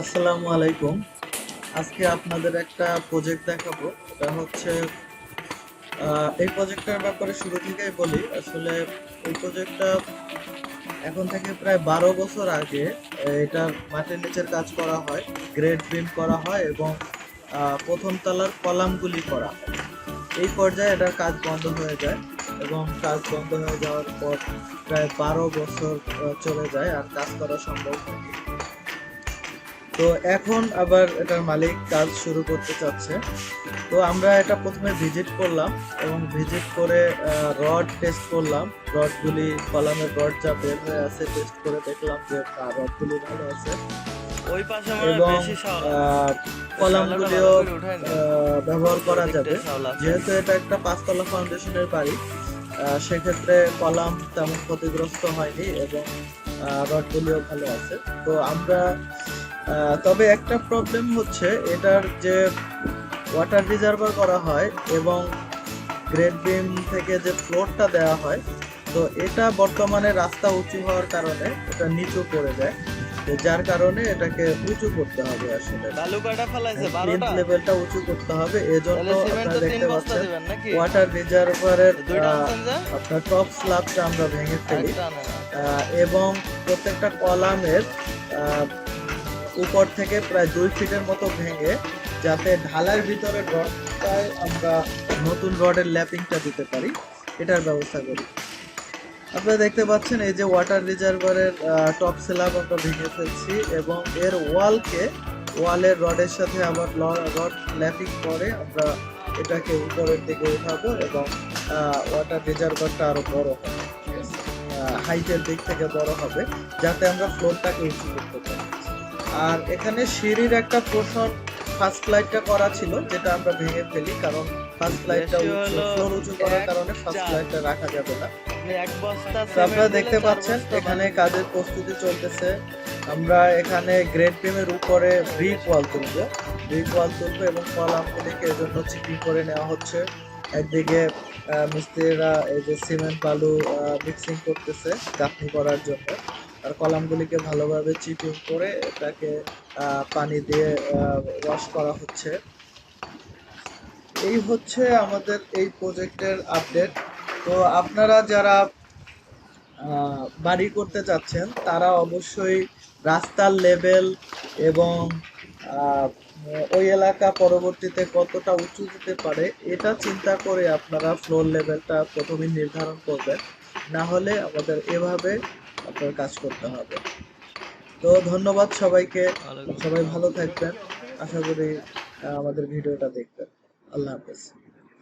আসসালামু আলাইকুম। আজকে আপনাদের একটা প্রজেক্ট দেখাবো। এটা হচ্ছে এই প্রজেক্টটার ব্যাপারে শুরু থেকেই বলি। আসলে এই প্রজেক্টটা এখন থেকে প্রায় বারো বছর আগে এটার মাটির নিচের কাজ করা হয় গ্রেড বিম করা হয় এবং প্রথম তলার কলামগুলি করা হয়। এই পর্যায়ে এটার কাজ বন্ধ হয়ে যায় এবং কাজ বন্ধ হয়ে যাওয়ার পর প্রায় বারো বছর চলে যায় আর কাজ করা সম্ভব হয়নি। তো এখন আবার এটার মালিক কাজ শুরু করতে চাচ্ছে। তো আমরা এটা প্রথমে ভিজিট করলাম এবং ভিজিট করে রড টেস্ট করলাম। রডগুলি কলামের রড যা বের হয়ে আছে টেস্ট করে দেখলাম যে রডগুলি ভালো আছে। এবং কলামগুলিও ব্যবহার করা যাবে। যেহেতু এটা একটা পাঁচতলা ফাউন্ডেশনের বাড়ি সেক্ষেত্রে কলাম তেমন ক্ষতিগ্রস্ত হয়নি এবং রডগুলিও ভালো আছে। তো আমরা তবে একটা প্রবলেম হচ্ছে এটার যে ওয়াটার রিজার্ভার করা হয় এবং গ্রেড বিম থেকে যে ফ্লোরটা দেওয়া হয় তো এটা বর্তমানে রাস্তা উঁচু হওয়ার কারণে এটা নিচু পড়ে যায়। তো যার কারণে এটাকে উঁচু করতে হবে আসলে। বালু কয়টা ফেলাইছে প্লিন্থ বারোটা? লেভেলটা উঁচু করতে হবে এজন্য আপনারা দেখতে পাচ্ছেন ওয়াটার রিজার্ভারের আপনার টপ স্ল্যাবটা আমরা ভেঙে ফেলি। আহ, এবং প্রত্যেকটা কলামের উপর থেকে প্রায় দুই ফিটের মতো ভেঙে যাতে ঢালার ভিতরে রডটায় আমরা নতুন রডের ল্যাপিংটা দিতে পারি। এটার ব্যবস্থা করি। আপনারা দেখতে পাচ্ছেন এই যে ওয়াটার রিজার্ভারের টপ স্ল্যাব আমরা ভেঙে ফেলছি এবং এর ওয়ালকে ওয়ালের রডের সাথে আবার রড ল্যাপিং করে আমরা এটাকে উপরের দিকে উঠাবো এবং ওয়াটার রিজার্ভারটা আরও বড় হবে। হাইটের দিক থেকে বড় হবে যাতে আমরা ফ্লোরটাকে উঁচু করতে পারি। আর এখানে সিঁড়ির একটা পোর্শন ফার্স্ট ফ্লাইটটা করা ছিল যেটা আমরা ভেঙে ফেলি কারণ ফার্স্ট ফ্লাইটটা ফ্লোর উঁচু করার কারণে ফার্স্ট। ফ্লাইটটা রাখা যাবে না। আপনারা দেখতে পাচ্ছেন এখানে কাজের প্রস্তুতি চলতেছে। আমরা এখানে গ্রেড বিমের উপরে ব্রিক ওয়াল তুলবো। ব্রিক ওয়াল তুলবো এবং ফল কলামগুলিকে এর জন্য চিপিং করে নেওয়া হচ্ছে। একদিকে মিস্ত্রিরা এই যে সিমেন্ট বালু মিক্সিং করতেছে গাঁথনি করার জন্য। আর কলামগুলিকে ভালোভাবে চিপিং করে এটাকে পানি দিয়ে ওয়াশ করা হচ্ছে। এই হচ্ছে আমাদের এই প্রজেক্টের আপডেট তো আপনারা যারা বাড়ি করতে চাচ্ছেন, তারা অবশ্যই রাস্তার লেভেল এবং ওই এলাকা পরবর্তীতে কতটা উঁচু দিতে পারে, এটা চিন্তা করে আপনারা ফ্লোর লেভেলটা প্রথমে নির্ধারণ করবেন। না হলে আমাদের এভাবে আপনার কাজ করতে হবে। তো ধন্যবাদ সবাইকে। সবাই ভালো থাকবেন। আশা করি আমাদের ভিডিওটা দেখবেন। আল্লাহ হাফেজ।